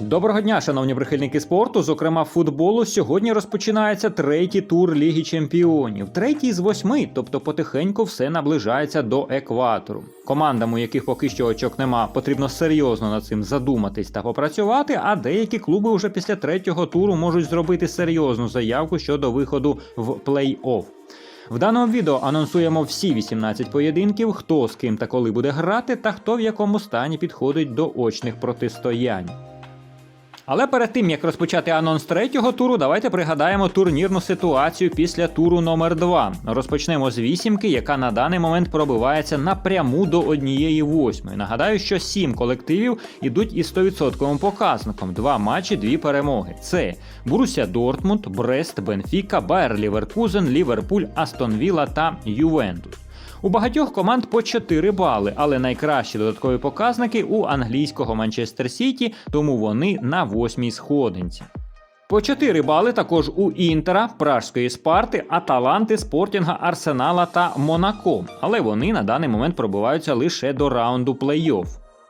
Доброго дня, шановні прихильники спорту. Зокрема, футболу. Сьогодні розпочинається третій тур Ліги Чемпіонів. Третій з восьми, тобто потихеньку все наближається до екватору. Командам, у яких поки що очок нема, потрібно серйозно над цим задуматись та попрацювати. А деякі клуби вже після третього туру можуть зробити серйозну заявку щодо виходу в плей-офф. В даному відео анонсуємо всі 18 поєдинків, хто з ким та коли буде грати, та хто в якому стані підходить до очних протистоянь. Але перед тим як розпочати анонс третього туру, давайте пригадаємо турнірну ситуацію після туру номер 2 Розпочнемо з вісімки, яка на даний момент пробивається напряму до однієї восьмої. Нагадаю, що сім колективів ідуть із 100% показником: два матчі, дві перемоги. Це Боруся Дортмунд, Брест, Бенфіка, Байер Ліверкузен, Ліверпуль, Астон Вілла та Ювентус. У багатьох команд по 4 бали, але найкращі додаткові показники у англійського Манчестер Сіті, тому вони на восьмій сходинці. По 4 бали також у Інтера, Пражської Спарти, Аталанти, Спортінга, Арсенала та Монако, але вони на даний момент пробиваються лише до раунду плей-офф.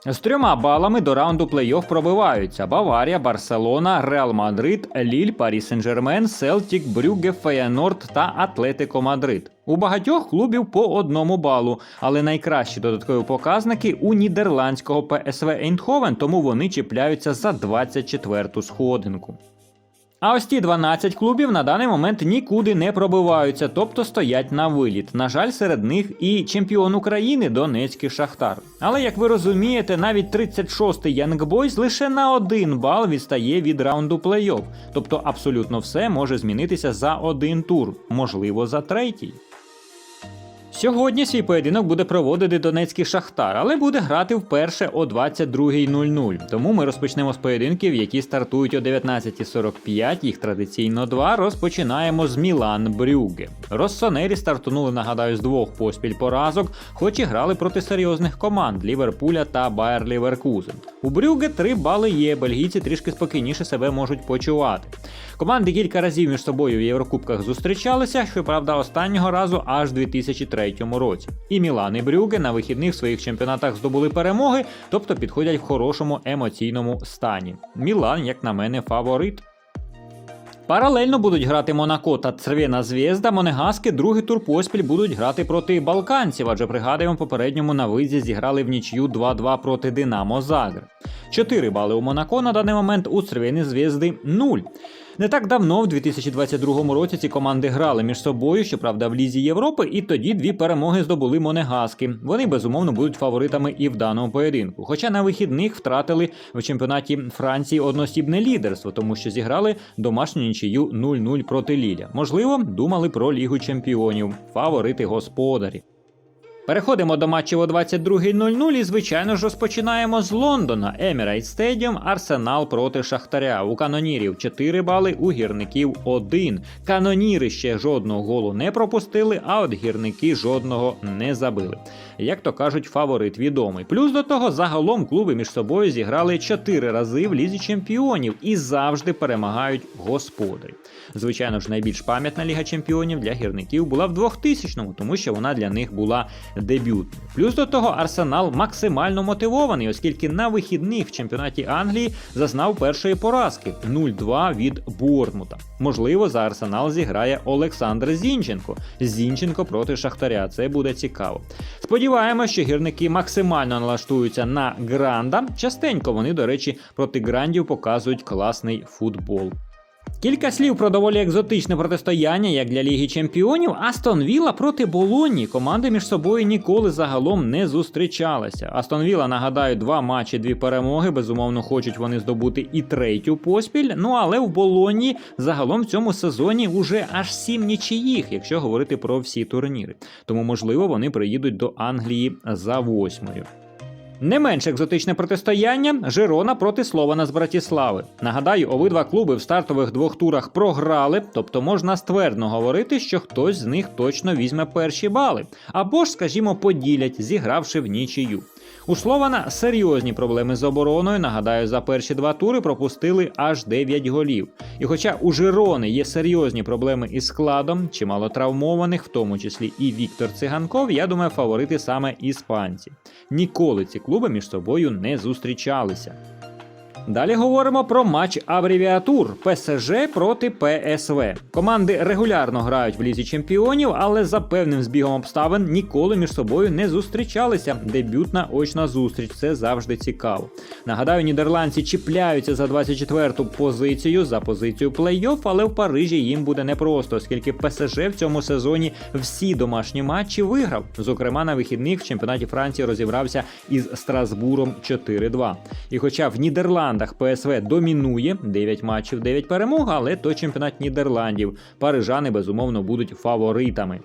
З трьома балами до раунду плей-офф пробиваються Баварія, Барселона, Реал Мадрид, Ліль, Парі Сен-Жермен, Селтік, Брюге, Феєнорд та Атлетико Мадрид. У багатьох клубів по одному балу, але найкращі додаткові показники у нідерландського ПСВ Ейнховен, тому вони чіпляються за 24-ту сходинку. А ось ті 12 клубів на даний момент нікуди не пробиваються, тобто стоять на виліт. На жаль, серед них і чемпіон України Донецький Шахтар. Але як ви розумієте, навіть 36-й Янгбойс лише на один бал відстає від раунду плей-офф. Тобто абсолютно все може змінитися за один тур, можливо, за третій. Сьогодні свій поєдинок буде проводити Донецький Шахтар, але буде грати вперше о 22.00. Тому ми розпочнемо з поєдинків, які стартують о 19.45. Їх традиційно два. Розпочинаємо з Мілан Брюге. Россонері стартунули, нагадаю, з двох поспіль поразок, хоч і грали проти серйозних команд Ліверпуля та Байер Ліверкузен. У Брюге 3 бали є. Бельгійці трішки спокійніше себе можуть почувати. Команди кілька разів між собою в Єврокубках зустрічалися, щоправда, останнього разу аж у 2003 році. І Мілан і Брюге на вихідних своїх чемпіонатах здобули перемоги, тобто підходять в хорошому емоційному стані. Мілан, як на мене, фаворит. Паралельно будуть грати Монако та Цервена Звєзда. Монегаски другий тур поспіль будуть грати проти балканців, адже пригадуємо, попередньому на визі зіграли в нічю 2-2 проти Динамо Загр. 4 бали у Монако на даний момент у Цервені Звєзди 0. Не так давно, в 2022 році, ці команди грали між собою, щоправда, в Лізі Європи, і тоді дві перемоги здобули Монегаски. Вони безумовно будуть фаворитами і в даному поєдинку. Хоча на вихідних втратили в чемпіонаті Франції одноосібне лідерство, тому що зіграли домашню нічию 0-0 проти Ліля. Можливо, думали про Лігу чемпіонів, фаворити господарі. Переходимо до матчів о 22.00 і, звичайно ж, розпочинаємо з Лондона. Emirates Stadium, Арсенал проти Шахтаря. У канонірів 4 бали, у гірників 1. Каноніри ще жодного голу не пропустили, а от гірники жодного не забили. Як то кажуть, фаворит відомий. Плюс до того, загалом клуби між собою зіграли 4 рази в лізі чемпіонів і завжди перемагають господарі. Звичайно ж, найбільш пам'ятна ліга чемпіонів для гірників була в 2000-му, тому що вона для них була дебютною. Плюс до того, Арсенал максимально мотивований, оскільки на вихідних в чемпіонаті Англії зазнав першої поразки 0-2 від Бортмута. Можливо, за Арсенал зіграє Олександр Зінченко. Зінченко проти Шахтаря. Це буде цікаво. Сподіваємося, що гірники максимально налаштуються на гранда. Частенько вони, до речі, проти грандів показують класний футбол. Кілька слів про доволі екзотичне протистояння, як для Ліги Чемпіонів, Астон Вілла проти Болонні. Команди між собою ніколи загалом не зустрічалися. Астон Вілла, нагадаю, два матчі, дві перемоги. Безумовно, хочуть вони здобути і третю поспіль. Ну але в Болонні загалом в цьому сезоні уже аж сім нічиїх, якщо говорити про всі турніри. Тому, можливо, вони приїдуть до Англії за восьмою. Не менш екзотичне протистояння Жирона проти Слована з Братіслави. Нагадаю, обидва клуби в стартових двох турах програли, тобто можна ствердно говорити, що хтось з них точно візьме перші бали, або ж, скажімо, поділять, зігравши в нічию. У Слована серйозні проблеми з обороною. Нагадаю, за перші два тури пропустили аж 9 голів. І хоча у Жирони є серйозні проблеми із складом, чимало травмованих, в тому числі і Віктор Циганков, я думаю, фаворити саме іспанці. Ніколи ці клуби між собою не зустрічалися. Далі говоримо про матч абревіатур ПСЖ проти ПСВ. Команди регулярно грають в лізі чемпіонів, але за певним збігом обставин ніколи між собою не зустрічалися. Дебютна очна зустріч це завжди цікаво. Нагадаю, нідерландці чіпляються за 24-ту позицію за позицію плей-офф, але в Парижі їм буде непросто, оскільки ПСЖ в цьому сезоні всі домашні матчі виграв. Зокрема, на вихідних в чемпіонаті Франції розібрався із Страсбуром 4-2. І хоча в Нідерландах ПСВ домінує 9 матчів, 9 перемог, але то чемпіонат Нідерландів. Парижани безумовно будуть фаворитами.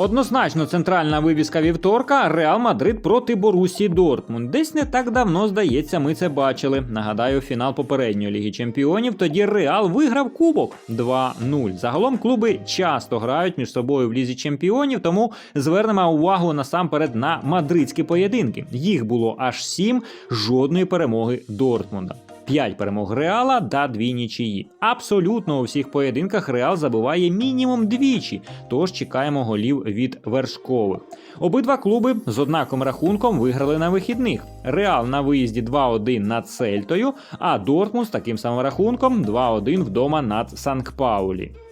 Однозначно, центральна вивіска вівторка Реал Мадрид проти Борусі Дортмунд. Десь не так давно, здається, ми це бачили. Нагадаю, фінал попередньої ліги чемпіонів. Тоді Реал виграв кубок 2-0. Загалом клуби часто грають між собою в лізі чемпіонів, тому звернемо увагу насамперед на мадридські поєдинки. Їх було аж сім, жодної перемоги Дортмунда. 5 перемог Реала та дві нічиї. Абсолютно у всіх поєдинках Реал забиває мінімум двічі, тож чекаємо голів від вершкових. Обидва клуби з однаковим рахунком виграли на вихідних. Реал на виїзді 2-1 над Сельтою, а Дортмунд з таким самим рахунком 2-1 вдома над Санкт-Паулі.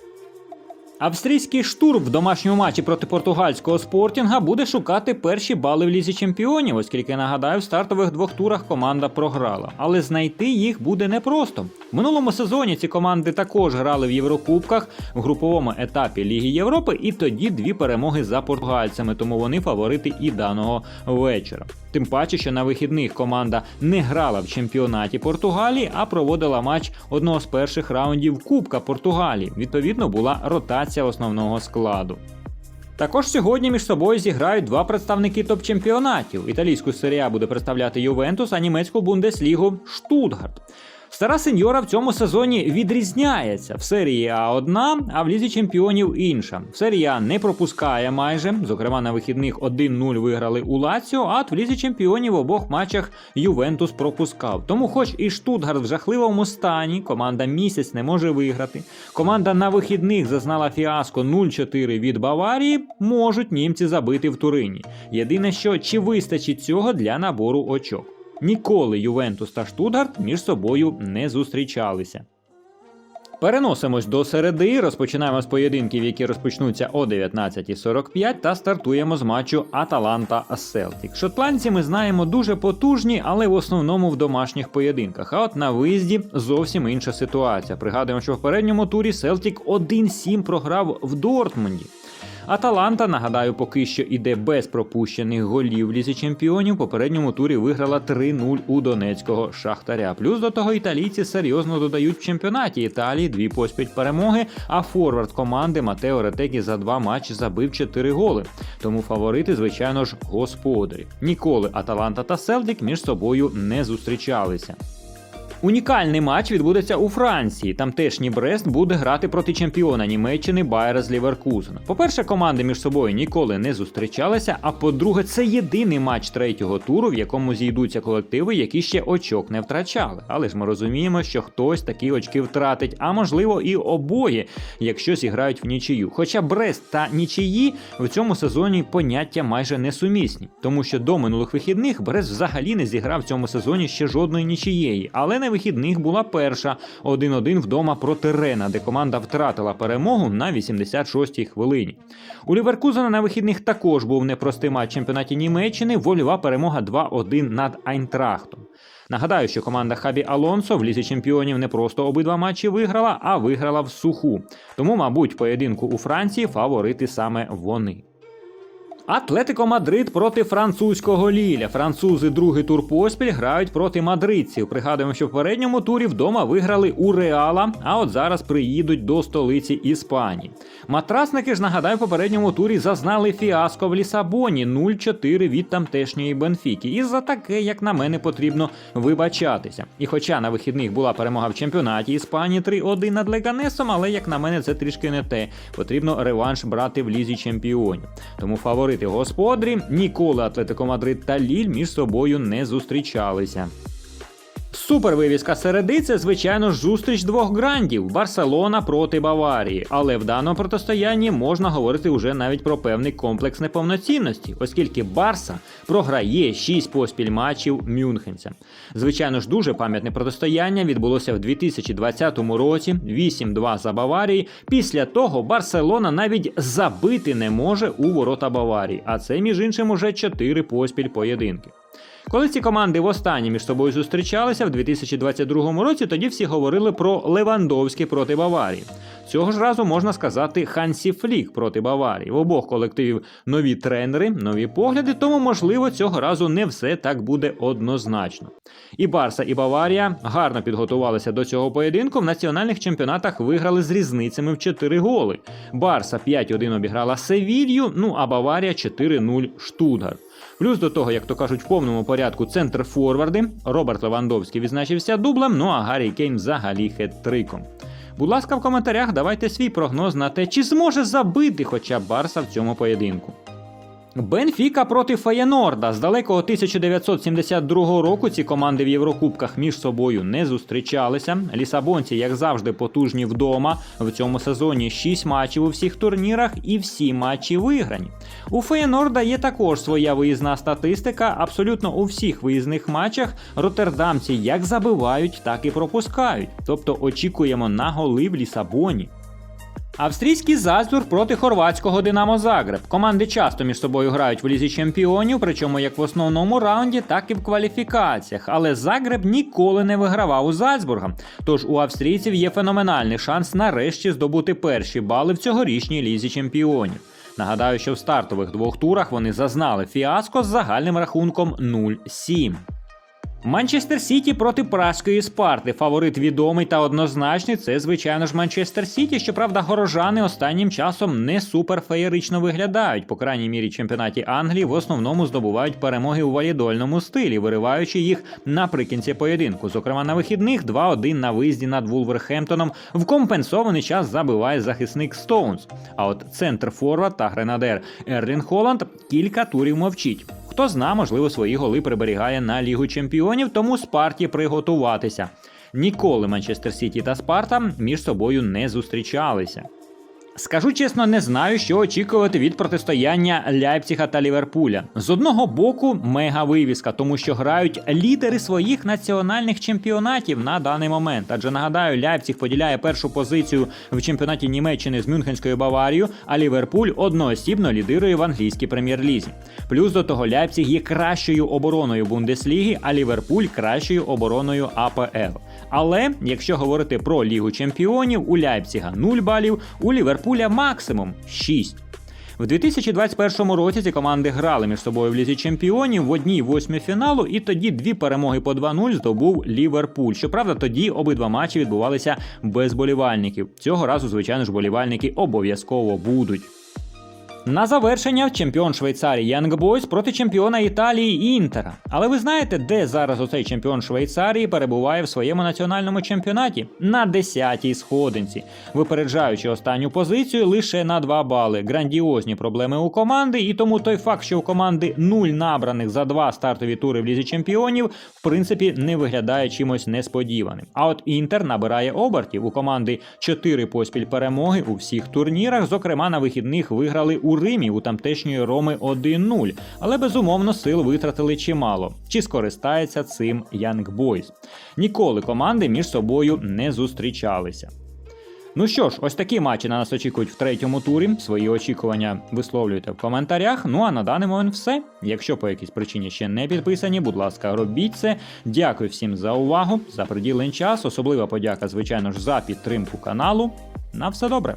Австрійський штурм в домашньому матчі проти португальського спортінга буде шукати перші бали в лізі чемпіонів, оскільки нагадаю, в стартових двох турах команда програла. Але знайти їх буде непросто. В минулому сезоні ці команди також грали в Єврокубках в груповому етапі Ліги Європи, і тоді дві перемоги за португальцями, тому вони фаворити і даного вечора. Тим паче, що на вихідних команда не грала в чемпіонаті Португалії, а проводила матч одного з перших раундів Кубка Португалії. Відповідно, була ротація основного складу. Також сьогодні між собою зіграють два представники топ-чемпіонатів. Італійську серія буде представляти Ювентус, а німецьку бундеслігу Штутгарт. Стара сеньора в цьому сезоні відрізняється. В серії А одна, а в лізі чемпіонів інша. В серії А не пропускає майже. Зокрема, на вихідних 1-0 виграли у Лаціо, а от в лізі чемпіонів в обох матчах Ювентус пропускав. Тому, хоч і Штутгарт в жахливому стані, команда місяць не може виграти. Команда на вихідних зазнала фіаско 0-4 від Баварії. Можуть німці забити в Турині. Єдине, що чи вистачить цього для набору очок. Ніколи Ювентус та Штутгарт між собою не зустрічалися. Переносимось до середи, розпочинаємо з поєдинків, які розпочнуться о 19.45 та стартуємо з матчу Аталанта Селтік. Шотландці ми знаємо дуже потужні, але в основному в домашніх поєдинках. А от на виїзді зовсім інша ситуація. Пригадуємо, що в передньому турі Селтік 1-7 програв в Дортмунді. Аталанта, нагадаю, поки що іде без пропущених голів в лізі чемпіонів. В попередньому турі виграла 3-0 у донецького шахтаря. Плюс до того італійці серйозно додають в чемпіонаті Італії дві поспіль перемоги. А форвард команди Матео Ретекі за два матчі забив 4 голи. Тому фаворити, звичайно ж, господарі. Ніколи Аталанта та Селдік між собою не зустрічалися. Унікальний матч відбудеться у Франції. Тамтешній Брест буде грати проти чемпіона Німеччини Байера з Ліверкузена. По-перше, команди між собою ніколи не зустрічалися. А по-друге, це єдиний матч третього туру, в якому зійдуться колективи, які ще очок не втрачали. Але ж ми розуміємо, що хтось такі очки втратить, а можливо і обоє, якщо зіграють в нічию. Хоча Брест та нічиї в цьому сезоні поняття майже несумісні, тому що до минулих вихідних Брест взагалі не зіграв в цьому сезоні ще жодної нічиєї, але на вихідних була перша 1-1 вдома проти Рена, де команда втратила перемогу на 86-й хвилині. У Ліверкузена на вихідних також був непростий матч чемпіонаті Німеччини. Вольова перемога 2-1 над Айнтрахтом. Нагадаю, що команда Хабі Алонсо в лізі чемпіонів не просто обидва матчі виграла, а виграла в суху. Тому, мабуть, поєдинку у Франції фаворити саме вони. Атлетико Мадрид проти французького Ліля. Французи другий тур поспіль грають проти мадридців. Пригадуємо, що в передньому турі вдома виграли у Реала, а от зараз приїдуть до столиці Іспанії. Матрасники ж нагадаю, в попередньому турі зазнали фіаско в Лісабоні 0-4 від тамтешньої Бенфіки. І за таке, як на мене, потрібно вибачатися. І хоча на вихідних була перемога в чемпіонаті Іспанії 3-1 над Леганесом, але як на мене, це трішки не те. Потрібно реванш брати в лізі чемпіонів. Тому фаворити господарі ніколи Атлетико Мадрид та Ліль між собою не зустрічалися. Супервивіска середи це, звичайно зустріч двох грандів Барселона проти Баварії. Але в даному протистоянні можна говорити уже навіть про певний комплекс неповноцінності, оскільки Барса програє 6 поспіль матчів мюнхенцям. Звичайно ж, дуже пам'ятне протистояння відбулося в 2020 році, 8-2 за Баварії. Після того Барселона навіть забити не може у ворота Баварії, а це між іншим уже 4 поспіль поєдинки. Коли ці команди востаннє між собою зустрічалися в 2022 році, тоді всі говорили про Левандовський проти Баварії. Цього ж разу можна сказати Хансі Флік проти Баварії. В обох колективів нові тренери, нові погляди, тому можливо цього разу не все так буде однозначно. І Барса, і Баварія гарно підготувалися до цього поєдинку. В національних чемпіонатах виграли з різницями в 4 голи. Барса 5-1 обіграла Севілью, ну а Баварія 4-0 Штутгарт. Плюс до того, як то кажуть, в повному порядку центр форварди. Роберт Левандовський відзначився дублем, ну а Гаррі Кейн взагалі хет-триком. Будь ласка, в коментарях давайте свій прогноз на те, чи зможе забити хоча б Барса в цьому поєдинку. Бенфіка проти Феєнорда. З далекого 1972 року ці команди в Єврокубках між собою не зустрічалися. Лісабонці, як завжди, потужні вдома. В цьому сезоні 6 матчів у всіх турнірах і всі матчі виграні. У Феєнорда є також своя виїзна статистика. Абсолютно у всіх виїзних матчах роттердамці як забивають, так і пропускають. Тобто очікуємо на голи в Лісабоні. Австрійський Зальцбург проти хорватського Динамо Загреб. Команди часто між собою грають в лізі чемпіонів, причому як в основному раунді, так і в кваліфікаціях. Але Загреб ніколи не вигравав у Зальцбурга. Тож у австрійців є феноменальний шанс нарешті здобути перші бали в цьогорічній лізі чемпіонів. Нагадаю, що в стартових двох турах вони зазнали фіаско з загальним рахунком 0-7. Манчестер Сіті проти Пражської Спарти. Фаворит відомий та однозначний. Це, звичайно ж, Манчестер Сіті. Щоправда, горожани останнім часом не супер феєрично виглядають. По крайній мірі, чемпіонаті Англії в основному здобувають перемоги у валідольному стилі, вириваючи їх наприкінці поєдинку. Зокрема, на вихідних 2-1 на виїзді над Вулверхемптоном в компенсований час забиває захисник Стоунс. А от центр Форвард та гренадер Ерлін Холланд кілька турів мовчить. Хто зна, можливо, свої голи приберігає на Лігу Чемпіонів, тому Спарті приготуватися. Ніколи Манчестер Сіті та Спарта між собою не зустрічалися. Скажу чесно, не знаю, що очікувати від протистояння Ляйпціга та Ліверпуля. З одного боку, мега вивіска, тому що грають лідери своїх національних чемпіонатів на даний момент. Адже нагадаю, Ляйпціг поділяє першу позицію в чемпіонаті Німеччини з Мюнхенською Баварією, а Ліверпуль одноосібно лідирує в англійській прем'єр-лізі. Плюс до того, Ляйпціг є кращою обороною Бундесліги, а Ліверпуль кращою обороною АПЛ. Але якщо говорити про Лігу чемпіонів, у Ляйпціга 0 балів, у Ліверпуля максимум 6. В 2021 році ці команди грали між собою в лізі чемпіонів в одній восьмій фіналу, і тоді дві перемоги по 2-0 здобув Ліверпуль. Щоправда, тоді обидва матчі відбувалися без болівальників. Цього разу, звичайно ж, болівальники обов'язково будуть. На завершення чемпіон Швейцарії Boys проти чемпіона Італії Інтера. Але ви знаєте, де зараз оцей чемпіон Швейцарії перебуває в своєму національному чемпіонаті? На 10-й сходинці, випереджаючи останню позицію лише на 2 бали. Грандіозні проблеми у команди, і тому той факт, що у команди 0 набраних за два стартові тури в лізі чемпіонів, в принципі, не виглядає чимось несподіваним. А от Інтер набирає обертів у команди 4 поспіль перемоги у всіх турнірах. Зокрема, на вихідних виграли у Римі у тамтешньої Роми 1-0, але безумовно сил витратили чимало. Чи скористається цим Young Boys? Ніколи команди між собою не зустрічалися. Ну що ж, ось такі матчі на нас очікують в третьому турі. Свої очікування висловлюйте в коментарях. Ну а на даний момент все. Якщо по якійсь причині ще не підписані, будь ласка, робіть це. Дякую всім за увагу, за приділений час. Особлива подяка, звичайно ж, за підтримку каналу. На все добре.